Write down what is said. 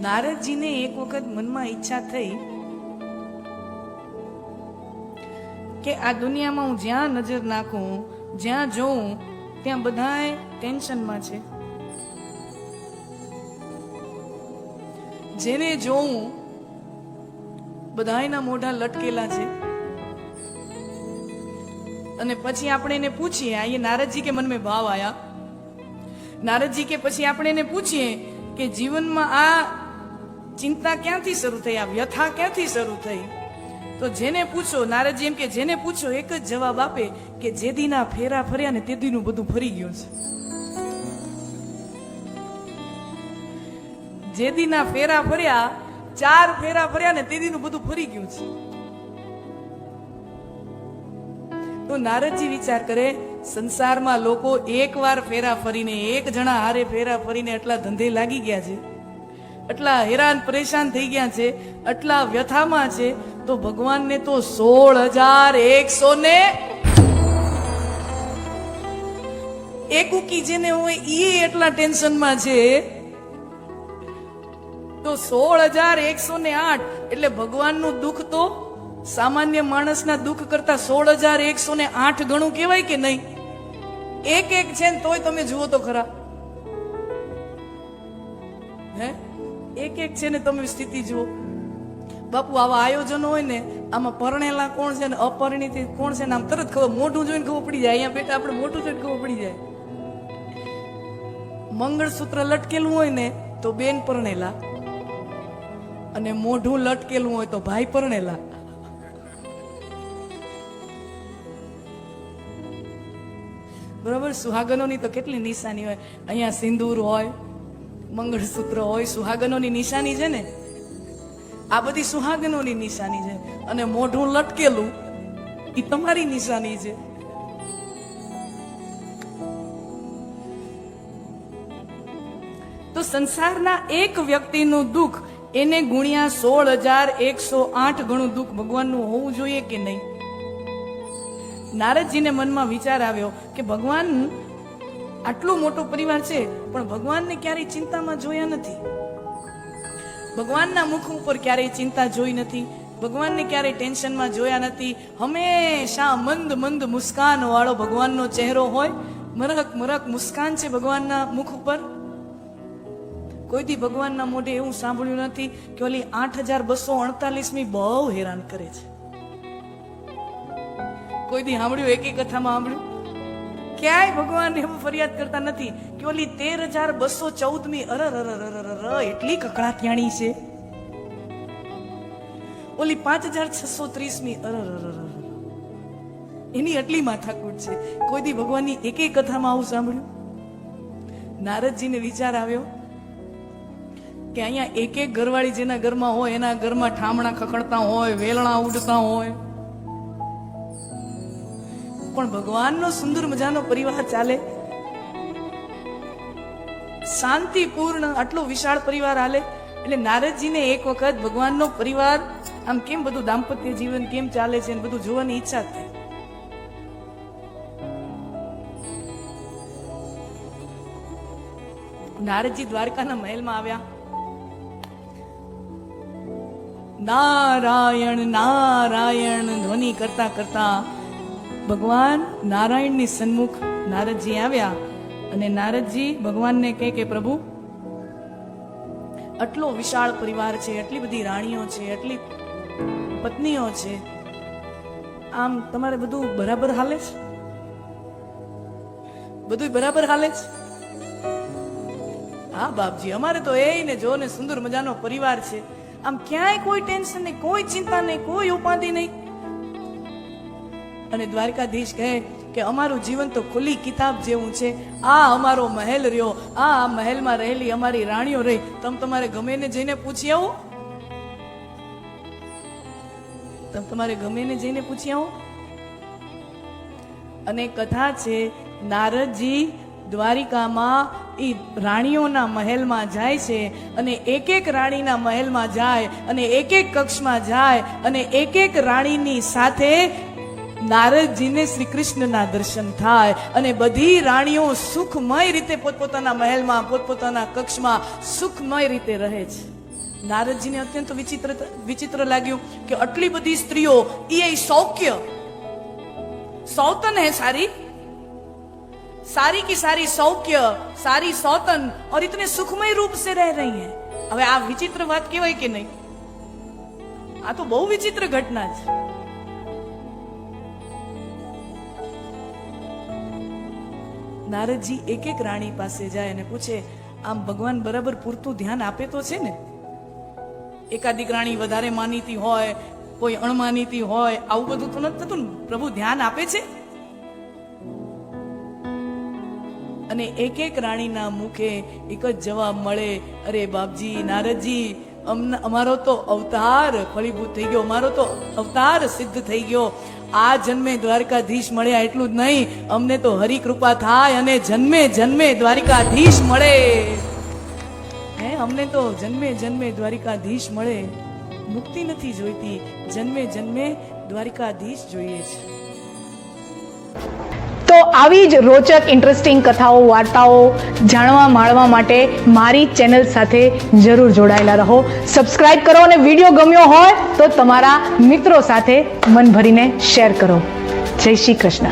નારદજીને એક વખત મનમાં ઈચ્છા થઈ કે આ દુનિયામાં હું જ્યાં નજર નાખું, જ્યાં જોઉં, ત્યાં બધાય ટેન્શનમાં છે. જેને જોઉં, બધાયના મોઢા લટકેલા છે. અને પછી આપણે એને પૂછીએ, આ નારદજી કે મનમાં ભાવ આયા? નારદજી કે, પછી આપણે એને પૂછીએ કે જીવનમાં આ ચિંતા ક્યાંથી શરૂ થઈ? આ વ્યથા ક્યાંથી શરૂ થઈ? તો જેને પૂછો, નારદજી એમ કે, જેને પૂછો, એક જ જવાબ આપે કે જે દીના ફેરા ફર્યા ને તે દીનું બધું ફરી ગયું છે. જે દીના ફેરા ફર્યા, ચાર ફેરા ફર્યા ને તે દીનું બધું ફરી ગયું છે. તો નારદજી વિચાર કરે, સંસારમાં લોકો એકવાર ફેરા ફરીને, એક જણા હારે ફેરા ફરીને એટલા ધંધે લાગી ગયા છે. એટલા હેરાન પરેશાન થઈ ગયા છે, એટલા વ્યથામાં છે, તો ભગવાનને તો સોળ હજાર એકસો ને એકુકી જેને હોય ઈ એટલા ટેન્શનમાં છે. તો સોળ હજાર એકસો ને આઠ, એટલે ભગવાનનું દુઃખ તો સામાન્ય માણસના દુઃખ કરતા સોળ હજાર એકસો ને આઠ ગણું કહેવાય કે નહીં? એક એક છે તોય તમે જુઓ તો ખરા. હે? એક એક છે ને તમે સ્થિતિ જુઓ. બાપુ, આવા આયોજનો હોય ને, આમાં પરણેલા કોણ છે ને અપરિણિત કોણ છે ને, આમ તરત ખબર, મોઢું જોઈને ખબર પડી જાય. અહીંયા બેટા આપણે મોઢું જોઈને ખબર પડી જાય. મંગળસૂત્ર લટકેલું હોય ને, તો બેન પરણેલા. અને મોઢું લટકેલું હોય તો ભાઈ પરણેલા. બરાબર? સુહાગનોની તો કેટલી નિશાની હોય. અહીંયા સિંદૂર હોય મંગળસૂત્ર હોય, સુહાગનોની નિશાની છે ને? આ બધી સુહાગનોની નિશાની છે. અને મોઢું લટકેલું એ તમારી નિશાની છે. તો સંસારના એક વ્યક્તિનું દુઃખ, એને ગુણ્યા સોળ હજાર એકસો આઠ ગણું દુઃખ ભગવાનનું હોવું જોઈએ કે નહીં? નારદજીને મનમાં વિચાર આવ્યો કે ભગવાન આટલો મોટો પરિવાર છે, પણ ભગવાનને ક્યારેય ચિંતામાં જોયા નથી. ભગવાનના મુખ ઉપર ક્યારેય ચિંતા જોઈ નથી, ભગવાનને ક્યારેય ટેન્શનમાં જોયા નથી. હંમેશા મંદ મંદ મુસ્કાન વાળો ભગવાનનો ચહેરો હોય મરક મરક મુસ્કાન છે ભગવાનના મુખ ઉપર. કોઈથી ભગવાનના મોઢે એવું સાંભળ્યું નથી કે ઓલી આઠ હજાર બસો અડતાલીસમી બહુ હેરાન કરે છે. કોઈ દી સાંભળ્યું, એક કથામાં સાંભળ્યું? ક્યાંય ભગવાન એવું ફરિયાદ કરતા નથી કે ઓલી તેર હજાર બસો ચૌદમી અર એટલી કકડાટિયાણી છે ઓલી પાંચ હજાર છસો ત્રીસમી અરર એની એટલી માથાકૂટ છે કોઈ દી ભગવાનની એક કથામાં આવું સાંભળ્યું નારદજીને વિચાર આવ્યો કે અહીંયા એક એક ઘરવાળી જેના ઘરમાં હોય એના ઘરમાં ઠામણા ખખડતા હોય વેલણા ઉડતા હોય પણ ભગવાનનો સુંદર મજાનો પરિવાર ચાલે. શાંતિપૂર્ણ આટલો વિશાળ પરિવાર હાલે એટલે નારદજીને એક વખત ભગવાનનો પરિવાર, આમ કેમ બધું દાંપત્ય જીવન કેમ ચાલે છે ને બધું જોવાની ઈચ્છા થઈ. નારદજી દ્વારકાના મહેલમાં આવ્યા. નારાયણ નારાયણ ધ્વનિ કરતા કરતા ભગવાન નારાયણની સન્મુખ નારદજી આવ્યા અને નારદજી ભગવાનને કહે કે, પ્રભુ, આટલો વિશાળ પરિવાર છે એટલી બધી રાણીઓ છે એટલી પત્નીઓ છે, આમ તમારે બધું બરાબર હાલે છે? બધું બરાબર હાલે છે? હા, બાપજી, અમારે તો એ ને જો ને સુંદર મજાનો પરિવાર છે. આમ ક્યાંય કોઈ ટેન્શન નહીં, કોઈ ચિંતા નહીં, કોઈ ઉપાધિ નહીં. અને દ્વારકાધીશ કહે કે અમારું જીવન તો ખુલ્લી કિતાબ જેવું છે. આ અમારો મહેલ રહ્યો. આ મહેલમાં રહેલી અમારી રાણીઓ રહી. તમ તમારે ગમે ને જઈને પૂછી આવો. તમ તમારે ગમે ને જઈને પૂછી આવો. અને કથા છે, નારદજી દ્વારિકામાં એ રાણીઓના મહેલમાં જાય છે અને એક એક રાણીના મહેલમાં જાય અને એક એક કક્ષમાં જાય અને એક એક રાણીની સાથે નારદજીને શ્રી કૃષ્ણના દર્શન થાય અને બધી રાણીઓ સુખમય રીતે પોતપોતાના મહેલમાં પોતપોતાના કક્ષમાં સુખમય રીતે રહે છે નારદજીને અત્યંત વિચિત્ર વિચિત્ર લાગ્યું કે આટલી બધી સ્ત્રીઓ એ સૌખ્ય सौतन है सारी सारी की सारी सौख्य सारी सौतन और इतने सुखमय रूप से रह रही हैं હવે આ વિચિત્ર વાત કહેવાય કે નહીં આ તો બહુ વિચિત્ર ઘટના છે નારદજી એક એક રાણી પાસે જાય અને પૂછે, આમ ભગવાન બરાબર પૂરતું ધ્યાન આપે તો છે ને? એકાદિક રાણી વધારે માનીતી હોય, કોઈ અણમાનીતી હોય, આવું બધું તો નથી થતું પ્રભુ ધ્યાન આપે છે? અને એક એક રાણીના મુખે એક જ જવાબ મળે, અરે બાપજી, નારદજી અમારો તો અવતાર ફળીભૂત થઈ ગયો અમારો તો અવતાર સિદ્ધ થઈ ગયો. આ જન્મે દ્વારકાધીશ મળ્યા એટલું જ નહીં. અમને તો હરી કૃપા થાય અને જન્મે જન્મે દ્વારિકાધીશ મળે. હે, અમને તો જન્મે જન્મે દ્વારિકાધીશ મળે. મુક્તિ નથી જોઈતી. જન્મે જન્મે દ્વારિકાધીશ જોઈએ છે. આવી જ રોચક ઇન્ટરેસ્ટિંગ કથાઓ, વાર્તાઓ જાણવા, માણવા માટે મારી ચેનલ સાથે જરૂર જોડાયેલા રહો. સબસ્ક્રાઇબ કરો અને વીડિયો ગમ્યો હોય તો તમારા મિત્રો સાથે મન ભરીને શેર કરો. જય શ્રી કૃષ્ણ.